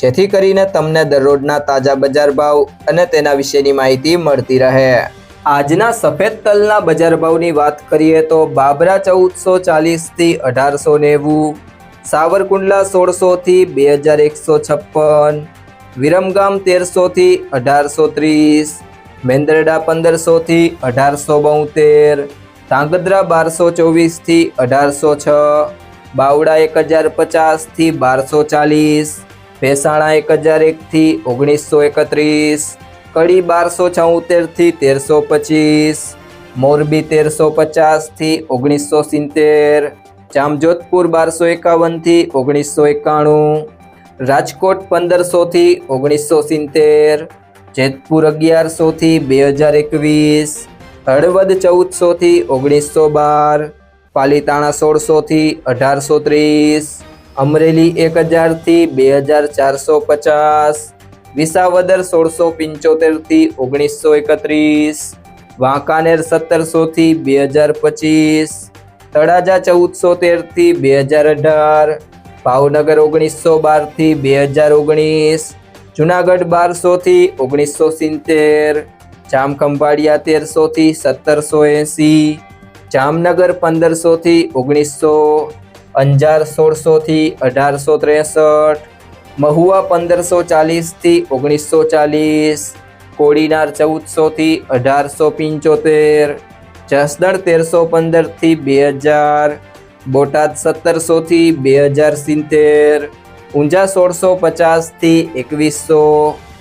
જેથી કરીને તમને દરરોજના તાજા બજાર ભાવ અને તેના વિશેની માહિતી મળતી રહે. આજના સફેદ તલના બજાર ભાવની વાત કરીએ તો બાબરા ચૌદસો ચાલીસથી અઢારસો નેવું, સાવરકુંડલા સોળસોથી બે હજાર એકસો છપ્પન, વિરમગામ તેરસોથી અઢારસો ત્રીસ, મેંદરડા પંદરસોથી અઢારસો બોતેર, ધાંગધ્રા બારસો ચોવીસથી અઢારસો છ, બાવડા એક હજાર પચાસથી બારસો ચાલીસ ભેસાણા એક હજાર એકથી ઓગણીસો એકત્રીસ, કડી બારસો છોતેરથી તેરસો પચીસ, મોરબી તેરસો પચાસથી ઓગણીસો સિત્તેર, જામજોધપુર બારસો એકાવનથી ઓગણીસો એકાણું, રાજકોટ પંદરસોથી ઓગણીસો સિત્તેર, જેતપુર અગિયારસોથી બે હજાર એકવીસ, હળવદ ચૌદસોથી ઓગણીસો બાર, પાલીતાણા સોળસોથી અઢારસો ત્રીસ અમરેલી એક હજારથી બે હજાર ચારસો પચાસ. વિસાવદર સોળસો પંચોતેરથી ઓગણીસો એકત્રીસ. વાંકાનેર સત્તરસોથી બે હજાર પચીસ. તળાજા ચૌદસો તેરથી બે હજાર અઢાર. ભાવનગર ઓગણીસો બારથી બે હજાર ઓગણીસ. જુનાગઢ બારસોથી ઓગણીસો સિત્તેર. જામખંભાળિયા તેરસોથી સત્તરસો એંસી. જામનગર પંદરસોથી ઓગણીસો. અંજાર સોળસોથી અઢારસો ત્રેસઠ, મહુવા પંદરસો ચાલીસથી ઓગણીસો ચાલીસ, કોડીનાર ચૌદસોથી અઢારસો પંચોતેર, જસદણ તેરસો પંદરથી બે હજાર, બોટાદ સત્તરસોથી બે હજાર સિત્તેર, ઊંઝા સોળસો પચાસથી એકવીસો